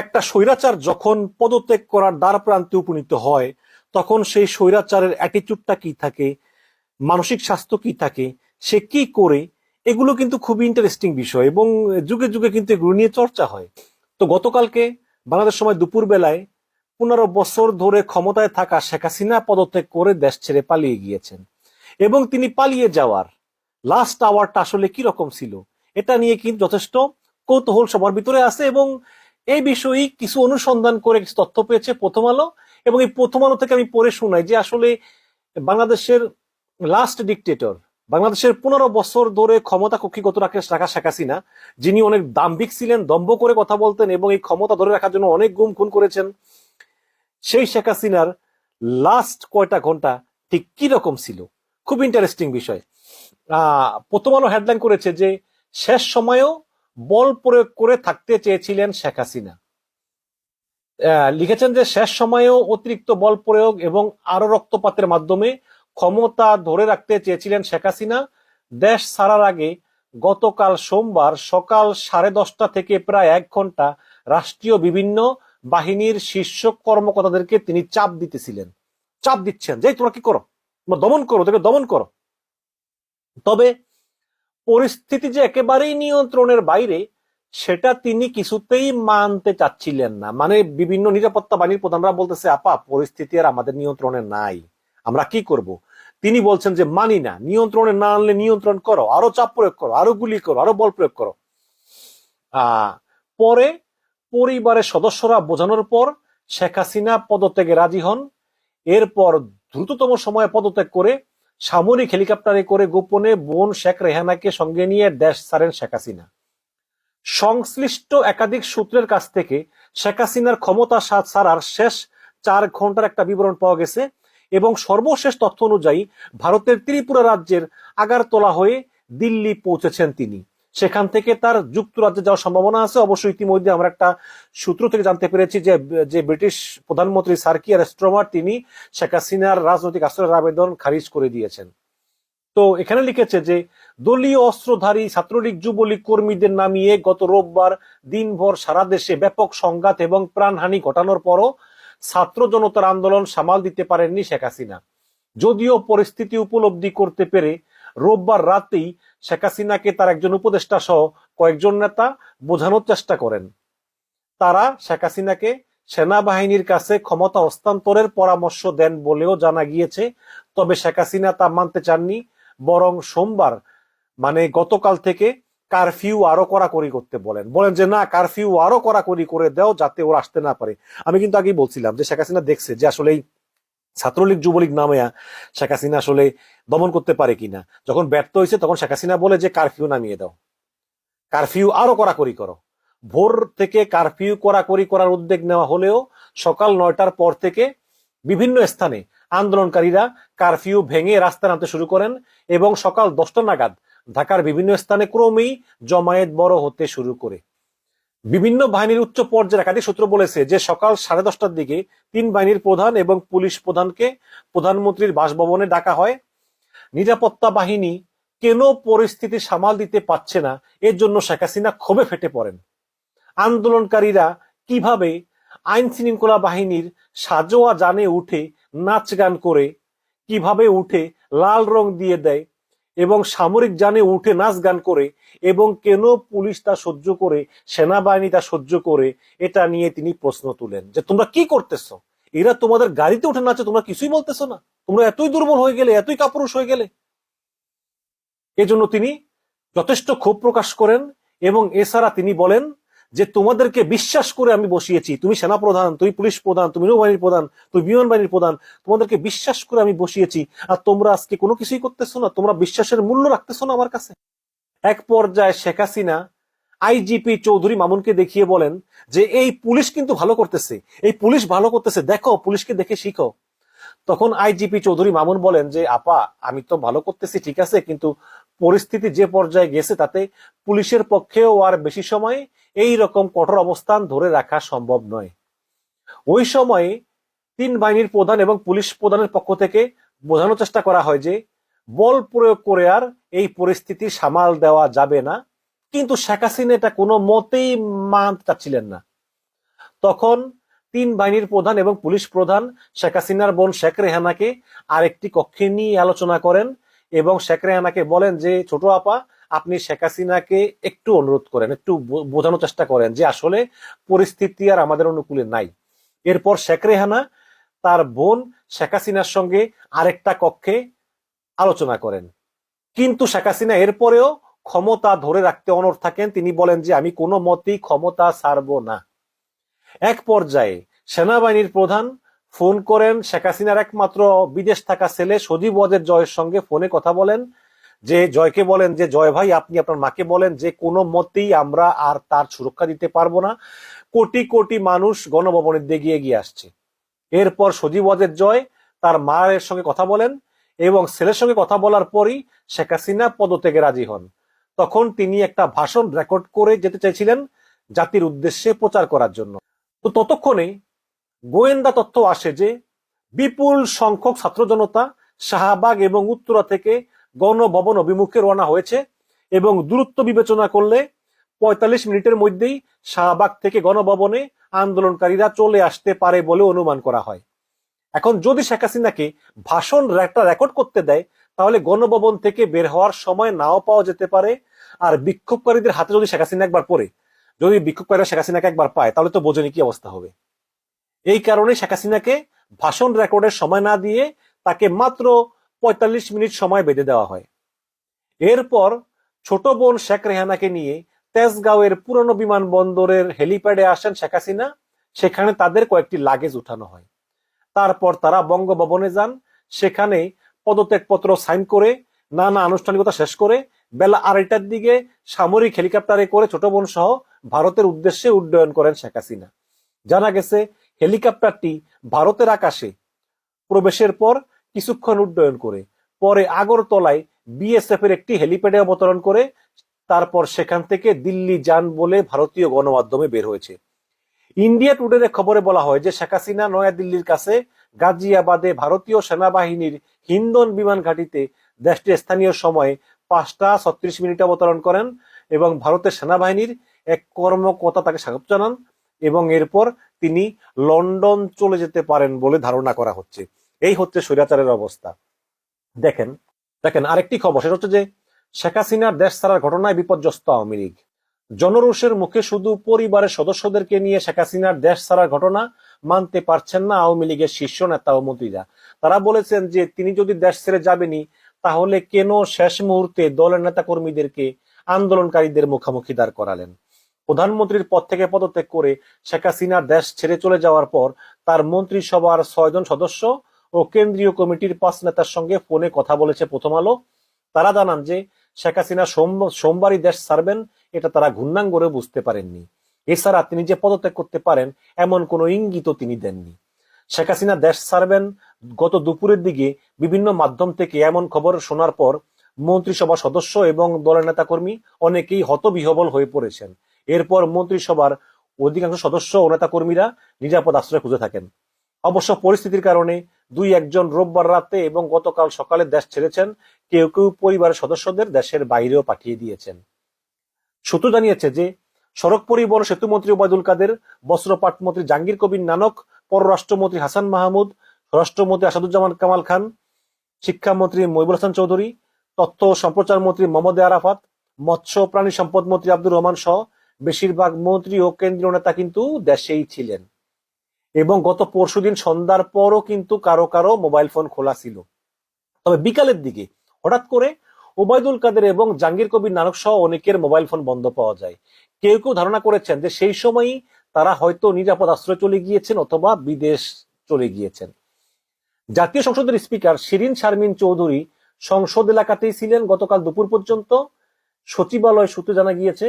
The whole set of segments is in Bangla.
একটা স্বৈরাচার যখন পদত্যাগ করার দ্বার প্রান্তে উপনীত হয়, তখন সেই স্বৈরাচারের অ্যাটিটিউডটা কি থাকে? মানসিক স্বাস্থ্য কি থাকে? সে কি করে? এগুলো কিন্তু খুবই ইন্টারেস্টিং বিষয় এবং যুগে যুগে কিন্তু এগুলো নিয়ে চর্চা হয়। তো গতকালকে বাংলাদেশ সময় দুপুর বেলায় পনেরো বছর ধরে ক্ষমতায় থাকা শেখ হাসিনা পদত্যাগ করে দেশ ছেড়ে পালিয়ে গিয়েছেন এবং তিনি পালিয়ে যাওয়ার লাস্ট আওয়ারটা আসলে কি রকম ছিল? এটা নিয়ে কিন্তু যথেষ্ট কৌতূহল সবার ভিতরে আছে এবং এই বিষয়ে কিছু অনুসন্ধান করে কিছু তথ্য পেয়েছে প্রথম আলো, এবং এই প্রথম আলো থেকে আমি পড়ে শোনাই যে আসলে বাংলাদেশের লাস্ট ডিকটেটর বাংলাদেশের পনেরো বছর ধরে ক্ষমতা কক্ষিগত রাখে রাখা শেখ হাসিনা, যিনি অনেক দাম্ভিক ছিলেন, দম্ভ করে কথা বলতেন, এবং এই ক্ষমতা ধরে রাখার জন্য অনেক গুম খুন করেছেন। সেই শেখ হাসিনার লাস্ট কয়টা ঘণ্টা ঠিক কি রকম ছিল? খুব ইন্টারেস্টিং বিষয়। আহ, প্রথম আলো হেডলাইন করেছে যে শেষ সময়েও বল প্রয়োগ করে থাকতে চেয়েছিলেন শেখ হাসিনা। লিখেছেন যে শেষ সময়েও অতিরিক্ত বল প্রয়োগ এবং আরও রক্তপাতের মাধ্যমে ক্ষমতা ধরে রাখতে চেয়েছিলেন শেখ হাসিনা। দেশ ছাড়ার আগে গতকাল সোমবার সকাল সাড়ে দশটা থেকে প্রায় এক ঘণ্টা রাষ্ট্রীয় বিভিন্ন বাহিনীর শীর্ষ কর্মকর্তাদেরকে তিনি চাপ দিতেছিলেন। চাপ দিচ্ছেন যে তোমরা কি করো? তোমরা দমন করো ওদেরকে দমন করো। তবে পরিস্থিতি যে একেবারেই নিয়ন্ত্রণের বাইরে, সেটা তিনি কিছুতেই মানতে চাচ্ছিলেন না। মানে বিভিন্ন নিরাপত্তা বাহিনীর প্রধানরা বলতেছে, আপা, পরিস্থিতি আর আমাদের নিয়ন্ত্রণে নাই। আমরা কি করব? তিনি বলছেন যে, মানি না। নিয়ন্ত্রণে না আনলে নিয়ন্ত্রণ করো। আরও চাপ প্রয়োগ করো, আরও গুলি করো, আরও বল প্রয়োগ করো। পরে পরিবারের সদস্যরা বোঝানোর পর শেখ হাসিনা পদত্যাগে রাজি হন। এরপর দ্রুততম সময়ে পদত্যাগ করে সামরিক হেলিকপ্টারে করে গোপনে বোন শেখ রেহানাকে সঙ্গে নিয়ে দেশ ছাড়েন শেখ হাসিনা। সংশ্লিষ্ট একাধিক সূত্রের কাছ থেকে শেখ হাসিনার ক্ষমতা সাত ছাড়ার শেষ চার ঘণ্টার একটা বিবরণ পাওয়া গেছে এবং সর্বশেষ তথ্য অনুযায়ী ভারতের ত্রিপুরা রাজ্যের আগারতলা হয়ে দিল্লি পৌঁছেছেন তিনি। সেখান থেকে তার যুক্তরাজ্যে যাওয়ার সম্ভাবনা আছে। অবশ্যই ইতিমধ্যে আমরা একটা সূত্র থেকে জানতে পেরেছি যে যে ব্রিটিশ প্রধানমন্ত্রী সার্কিয়ার স্ট্রমার তিনি শেখ হাসিনার রাজনৈতিক আশ্রয়ের আবেদন খারিজ করে দিয়েছেন। তো এখানে লিখেছে যে, দলীয় অস্ত্রধারী ছাত্রলীগ যুবলীগ কর্মীদের নামিয়ে গত রোববার দিনভর সারা দেশে ব্যাপক সংঘাত এবং প্রাণহানি ঘটানোর পরও ছাত্র জনতার আন্দোলন সামাল দিতে পারেননি শেখ হাসিনা। যদিও পরিস্থিতি উপলব্ধি করতে পেরে রোববার রাতেই শেখ হাসিনাকে তার একজন উপদেষ্টা সহ কয়েকজন নেতা বোঝানোর চেষ্টা করেন। তারা শেখ হাসিনাকে সেনাবাহিনীর কাছে ক্ষমতা হস্তান্তরের পরামর্শ দেন বলেও জানা গিয়েছে, তবে শেখ হাসিনা তা মানতে চাননি, বরং সোমবার মানে গতকাল থেকে কারফিউ আরও কড়াকড়ি করতে বলেন। বলেন যে, না, কারফিউ আরও কড়াকড়ি করে দাও যাতে ওরা আসতে না পারে। আমি কিন্তু আগেই বলছিলাম যে, শেখ হাসিনা দেখছে যে আসলে ছাত্রলীগ, যুবলীগ নামে শেখ হাসিনা আসলে দমন করতে পারে কিনা। যখন ব্যর্থ হয়েছে, তখন শেখ হাসিনা বলে যে, কারফিউ নামিয়ে দাও। কারফিউ আরও কড়াকড়ি করো। ভোর থেকে কারফিউ কড়াকড়ি করার উদ্যোগ নেওয়া হলেও সকাল নয়টার পর থেকে বিভিন্ন স্থানে আন্দোলনকারীরা কারফিউ ভেঙে রাস্তা নামতে শুরু করেন এবং সকাল দশটা নাগাদ ঢাকার বিভিন্ন স্থানে ক্রমেই জমায়েত বড় হতে শুরু করে। বিভিন্ন বাহিনীর উচ্চ পর্যায়ের একাধিক সূত্র বলেছে যে সকাল সাড়ে দশটার দিকে তিন বাহিনীর প্রধান এবং পুলিশ প্রধানকে প্রধানমন্ত্রীর বাসভবনে ডাকা হয়। নিরাপত্তা বাহিনী কেন পরিস্থিতি সামাল দিতে পারছে না? এর জন্য শেখ হাসিনা ক্ষোভে ফেটে পড়েন। আন্দোলনকারীরা কীভাবে আইন শৃঙ্খলা বাহিনীর সাজোয়া জানে উঠে, নাচ গান করে, কীভাবে উঠে লাল রং দিয়ে দেয় এবং সামরিক যানে উঠে নাচ গান করে এবং কেন পুলিশ তা সহ্য করে, সেনাবাহিনী তা সহ্য করে, এটা নিয়ে তিনি প্রশ্ন তুলেন যে, তোমরা কি করতেছ? এরা তোমাদের গাড়িতে উঠে নাচে, তোমরা কিছুই বলতেছো না। তোমরা এতই দুর্বল হয়ে গেলে, এতই কাপুরুষ হয়ে গেলে। এজন্য তিনি যথেষ্ট ক্ষোভ প্রকাশ করেন এবং এছাড়া তিনি বলেন যে তোমাদেরকে বিশ্বাস করে আমি বসিয়েছি। তুমি সেনা প্রধান তুমি পুলিশ প্রধান, তুমি নৌবাহিনীর প্রধান, তুমি বিমান বাহিনীর প্রধান, তোমাদেরকে বিশ্বাস করে আমি বসিয়েছি। আর তোমরা আজকে কোনো কিছুই করতেছো না, তোমরা বিশ্বাসের মূল্য রাখতেছো না আমার কাছে। এক পর্যায়ে শেখ হাসিনা আইজিপি চৌধুরী মামুনকে দেখিয়ে বলেন যে, এই পুলিশ কিন্তু ভালো করতেছে। এই পুলিশ ভালো করতেছে। দেখো, পুলিশকে দেখে শিখো। তখন আইজিপি চৌধুরী মামুন বলেন যে, আপা, আমি তো ভালো করতেছি, ঠিক আছে, কিন্তু পরিস্থিতি যে পর্যায়ে গেছে তাতে পুলিশের পক্ষেও আর বেশি সময় এই রকম কঠোর অবস্থান ধরে রাখা সম্ভব নয়। ওই সময়ে তিন বাহিনীর প্রধান এবং পুলিশ প্রধানের পক্ষ থেকে বোঝানোর চেষ্টা করা হয় যে, বল প্রয়োগ করে আর এই পরিস্থিতি সামাল দেওয়া যাবে না। কিন্তু শেখ হাসিনা এটা কোনো মতেই মানতে চাচ্ছিলেন না। তখন তিন বাহিনীর প্রধান এবং পুলিশ প্রধান শেখ হাসিনার বোন শেখ রেহানাকে আরেকটি কক্ষে নিয়ে আলোচনা করেন এবং শেখ রেহানাকে বলেন যে, ছোট আপা আপনি শেখ হাসিনাকে একটু অনুরোধ করেন, একটু বোঝানোর চেষ্টা করেন যে আসলে পরিস্থিতি আর আমাদের অনুকূলে নাই। এরপর শেখ রেহানা তার বোন শেখ হাসিনার সঙ্গে আরেকটা কক্ষে আলোচনা করেন। কিন্তু শেখ হাসিনা এরপরেও ক্ষমতা ধরে রাখতে অনড় থাকেন। তিনি বলেন যে, আমি কোনো মতেই ক্ষমতা ছাড়ব না। এক পর্যায়ে সেনাবাহিনীর প্রধান ফোন করেন শেখ হাসিনার একমাত্র বিদেশ থাকা ছেলে সজীব ওয়াজের জয়ের সঙ্গে ফোনে কথা বলেন। যে জয়কে বলেন, যে জয় ভাই, আপনি আপনার মাকে বলেন, যে কোনো মতেই আমরা আর তার সুরক্ষা দিতে পারব না। কোটি কোটি মানুষ গণভবনের দিকে এগিয়ে আসছে। এরপর সজীব ওয়াজের জয়, তার মায়ের সঙ্গে কথা বলেন এবং ছেলের সঙ্গে কথা বলার পরই শেখ হাসিনা পদত্যাগে রাজি হন। তখন তিনি একটা ভাষণ রেকর্ড করে যেতে চাইছিলেন জাতির উদ্দেশ্যে প্রচার করার জন্য। তো ততক্ষণে গোয়েন্দা তথ্য আসে যে বিপুল সংখ্যক ছাত্র জনতা শাহবাগ এবং উত্তরা থেকে গণভবন অভিমুখে রওনা হয়েছে এবং দূরত্ব বিবেচনা করলে পঁয়তাল্লিশ মিনিটের মধ্যেই শাহবাগ থেকে গণভবনে আন্দোলনকারীরা চলে আসতে পারে বলে অনুমান করা হয়। এখন যদি শেখ হাসিনাকে ভাষণ একটা রেকর্ড করতে দেয়, তাহলে গণভবন থেকে বের হওয়ার সময় নাও পাওয়া যেতে পারে। আর বিক্ষোভকারীদের হাতে যদি শেখ হাসিনা একবার পড়ে, যদি বিক্ষোভকারীরা শেখ হাসিনাকে একবার পায়, তাহলে তো বোঝেনি কি অবস্থা হবে। এই কারণে শেখ হাসিনাকে ভাষণ রেকর্ডের সময় না দিয়ে তাকে মাত্র পঁয়তাল্লিশ মিনিট সময় বেঁধে দেওয়া হয়। এরপর ছোট বোন শেখ রেহানাকে নিয়ে তেজগাঁওয়ের পুরনো বিমানবন্দরের হেলিপ্যাডে আসেন শেখ হাসিনা। সেখানে তাদের কয়েকটি লাগেজ উঠানো হয়। তারপর তারা বঙ্গভবনে যান। সেখানে পদত্যাগপত্র সাইন করে, নানা আনুষ্ঠানিকতা শেষ করে, বেলা আড়াইটার দিকে সামরিক হেলিকপ্টারে করে ছোট বোন সহ ভারতের উদ্দেশ্যে উড্ডয়ন করেন শেখ হাসিনা। জানা গেছে, হেলিকপ্টারটি ভারতের আকাশে প্রবেশের পর কিছুক্ষণ উড্ডয়ন করে, পরে আগরতলায় বিএসএফ এর একটি হেলিপ্যাডে অবতরণ করে, তারপর সেখান থেকে দিল্লি যান বলে ভারতীয় গণমাধ্যমে বের হয়েছে। ইন্ডিয়া টুডের খবরে বলা হয় যে, শেখ হাসিনা নয়াদিল্লির কাছে গাজিয়াবাদে ভারতীয় সেনাবাহিনীর হিন্দন বিমান ঘাঁটিতে দেশটির স্থানীয় সময়ে পাঁচটা ছত্রিশ মিনিট অবতরণ করেন এবং ভারতের সেনাবাহিনীর এক কর্মকর্তা তাকে স্বাগত জানান এবং এরপর তিনি লন্ডন চলে যেতে পারেন বলে ধারণা করা হচ্ছে। এই হচ্ছে স্বৈরাচারের অবস্থা। দেখেন দেখেন, আরেকটি খবর, সেটা হচ্ছে যে শেখ হাসিনার দেশ ছাড়ার ঘটনায় বিপর্যস্ত আওয়ামী লীগ। জনরোষের মুখে শুধু পরিবারের সদস্যদেরকে নিয়ে শেখ হাসিনার দেশ ছাড়ার ঘটনা মানতে পারছেন না আওয়ামী লীগের শীর্ষ নেতা ও মন্ত্রীরা। তারা বলেছেন যে তিনি যদি দেশ ছেড়ে যাবেনই, তাহলে কেন শেষ মুহূর্তে দলের নেতা কর্মীদেরকে আন্দোলনকারীদের মুখোমুখি দাঁড় করালেন? প্রধানমন্ত্রীর পদ থেকে পদত্যাগ করে শেখ হাসিনা দেশ ছেড়ে চলে যাওয়ার পর তার মন্ত্রিসভার ছয়জন সদস্য ও কেন্দ্রীয় কমিটির পাঁচ নেতার সঙ্গে ফোনে কথা বলেছে প্রথম আলো। তারা জানান যে শেখ হাসিনা সোম- সোমবারই দেশ ছাড়বেন, এটা তারা ঘূর্ণাঙ্গরে বুঝতে পারেননি। এছাড়া তিনি যে পদত্যাগ করতে পারেন, এমন কোনো ইঙ্গিতও তিনি দেননি। শেখ হাসিনা দেশ ছাড়বেন, গত দুপুরের দিকে বিভিন্ন মাধ্যম থেকে এমন খবর শোনার পর মন্ত্রিসভা সদস্য এবং দলের নেতাকর্মী অনেকেই হতবিহবল হয়ে পড়েছেন। এরপর মন্ত্রিসভার অধিকাংশ সদস্য ও নেতাকর্মীরা নিরাপদ আশ্রয় খুঁজে থাকেন। অবশ্য পরিস্থিতির কারণে দুই একজন রোববার রাতে এবং গতকাল সকালে দেশ ছেড়েছেন, কেউ কেউ পরিবারের সদস্যদের দেশের বাইরেও পাঠিয়ে দিয়েছেন। সূত্র জানিয়েছে যে, সড়ক পরিবহন সেতুমন্ত্রী ওবায়দুল কাদের বস্ত্রপাট মন্ত্রী জাহাঙ্গীর কবির নানক, পররাষ্ট্রমন্ত্রী হাসান মাহমুদ, স্বরাষ্ট্রমন্ত্রী আসাদুজ্জামান কামাল খান, শিক্ষামন্ত্রী মহিবুল হাসান চৌধুরী, তথ্য ও সম্প্রচার মন্ত্রী মোহাম্মদ আরাফাত, মৎস্য প্রাণী সম্পদ মন্ত্রী আব্দুর রহমান সহ বেশিরভাগ মন্ত্রী ও কেন্দ্রীয় নেতা কিন্তু দেশেই ছিলেন। এবং গত পরশুদিন সন্ধ্যার পরও কিন্তু কারও কারও মোবাইল ফোন খোলা ছিল। তবে বিকালের দিকে হঠাৎ করে ওবায়দুল কাদের এবং জাহাঙ্গীর কবির নানক সহ অনেকের মোবাইল ফোন বন্ধ পাওয়া যায়। কেউ কেউ ধারণা করেছেন যে সেই সময়ই তারা হয়তো নিরাপদ আশ্রয় চলে গিয়েছেন অথবা বিদেশ চলে গিয়েছেন। জাতীয় সংসদের স্পিকার শিরিন শারমিন চৌধুরী সংসদ এলাকাতেই ছিলেন। গতকাল দুপুর পর্যন্ত সচিবালয় সূত্রে জানা গিয়েছে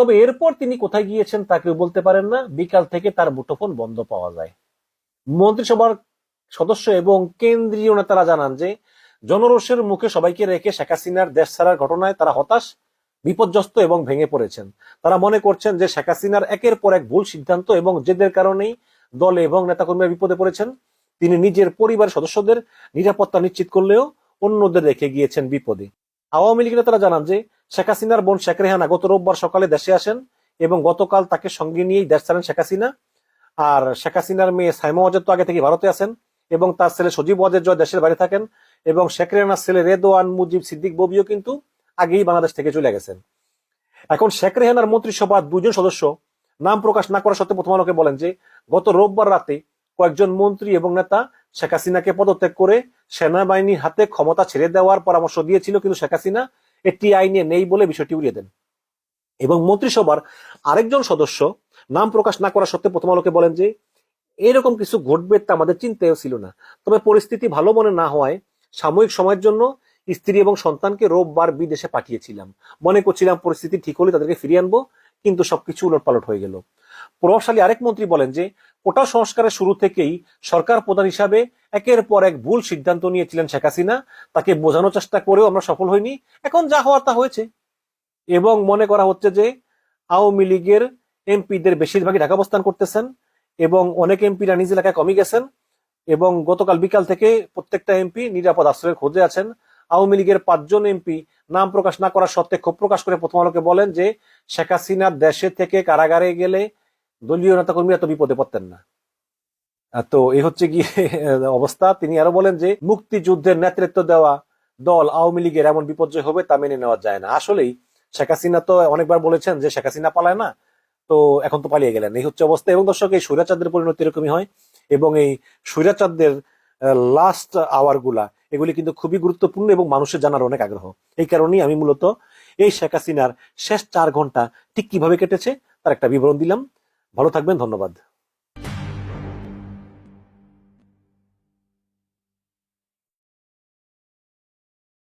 তবে এরপর তিনি কোথায় গিয়েছেন তা কেউ বলতে পারেন না। বিকাল থেকে তার মুঠোফোন বন্ধ পাওয়া যায়। মন্ত্রিসভার সদস্য এবং কেন্দ্রীয় নেতারা জানান যে, জনরোষের মুখে সবাইকে রেখে শেখ হাসিনার দেশ ছাড়ার ঘটনায় তারা হতাশ, বিপর্যস্ত এবং ভেঙে পড়েছেন। তারা মনে করছেন যে, শেখ হাসিনার একের পর এক ভুল সিদ্ধান্ত এবং জেদের কারণেই দল এবং নেতাকর্মীরা বিপদে পড়েছেন। তিনি নিজের পরিবারের সদস্যদের নিরাপত্তা নিশ্চিত করলেও অন্যদের রেখে গিয়েছেন বিপদে। আওয়ামী লীগ নেতারা জানান যে শেখ হাসিনার বোন শেখ রেহানা গত রোববার সকালে দেশে আসেন এবং গতকাল তাকে সঙ্গে নিয়েই দেশ ছাড়েন শেখ হাসিনা। আর শেখ হাসিনার মেয়ে সাইমা ওয়াজেদ তো আগে থেকে ভারতে আছেন এবং তার ছেলে সজীব ওয়াজেদ জয় দেশের বাইরে থাকেন এবং শেখ রেহানার ছেলে রেদোয়ান মুজিব সিদ্দিক ববিও কিন্তু আগেই বাংলাদেশ থেকে চলে গেছেন। এখন শেখ রেহানার মন্ত্রিসভার দুজন সদস্য নাম প্রকাশ না করা সত্ত্বেও প্রথম আলোকে বলেন যে গত রোববার রাতে কয়েকজন মন্ত্রী এবং নেতা শেখ হাসিনাকে পদত্যাগ করে সেনাবাহিনীর হাতে ক্ষমতা ছেড়ে দেওয়ার পরামর্শ দিয়েছিল কিন্তু শেখ হাসিনা একটি আইনে নেই বলে বিষয়টি উড়িয়ে দেন। এবং মন্ত্রিসভার আরেকজন সদস্য নাম প্রকাশ না করা সত্ত্বেও প্রথম আলোকে বলেন যে, এরকম কিছু ঘটবে তা আমাদের চিন্তায়ও ছিল না। তবে পরিস্থিতি ভালো মনে না হওয়ায় সাময়িক সময়ের জন্য স্ত্রী এবং সন্তানকে রোববার বিদেশে পাঠিয়েছিলাম। মনে করছিলাম পরিস্থিতি ঠিক হলে তাদেরকে ফিরিয়ে আনব, কিন্তু সবকিছু উলটপালট হয়ে গেল। প্রভাবশালী আরেক মন্ত্রী বলেন যে, কোটা সংস্কারের শুরু থেকেই সরকার প্রধান হিসাবে একের পর এক ভুল সিদ্ধান্ত নিয়েছিলেন শেখ হাসিনা। তাকে বোঝানোর চেষ্টা করেও আমরা সফল হইনি। এখন যা হওয়ার তা হয়েছে। এবং মনে করা হচ্ছে যে, আওয়ামী লীগের এমপিদের বেশিরভাগই ঢাকা অবস্থান করতেছেন এবং অনেক এমপিরা নিজ এলাকায় কমে গেছেন এবং গতকাল বিকাল থেকে প্রত্যেকটা এমপি নিরাপদ আশ্রয়ের খোঁজে আছেন। আওয়ামী লীগের পাঁচজন এমপি নাম প্রকাশ না করার সত্ত্বে ক্ষোভ প্রকাশ করে প্রথম আলোকে বলেন যে, শেখ হাসিনা দেশে থেকে কারাগারে গেলে দলীয় নেতা কর্মীরা তো বিপদে পড়তেন না। তো এই হচ্ছে কি, অবস্থা। তিনি আরও বলেন যে, মুক্তিযুদ্ধের নেতৃত্ব দেওয়া দল আওয়ামী লীগের এমন বিপর্যয় হবে তা মেনে নেওয়া যায় না। আসলেই শেখ হাসিনা তো অনেকবার বলেছেন যে, শেখ হাসিনা পালায় না, তো এখন তো পালিয়ে গেলেন। এই হচ্ছে অবস্থা। এবং দর্শক, এই স্বৈরাচারদের পরিণতি এরকমই হয়। এবং এই স্বৈরাচারদের লাস্ট আওয়ারগুলা এগুলি কিন্তু খুবই গুরুত্বপূর্ণ এবং মানুষের জানার অনেক আগ্রহ। এই কারণেই আমি মূলত এই শেখ হাসিনার শেষ চার ঘণ্টা ঠিক কীভাবে কেটেছে, তার একটা বিবরণ দিলাম। ভালো থাকবেন ধন্যবাদ।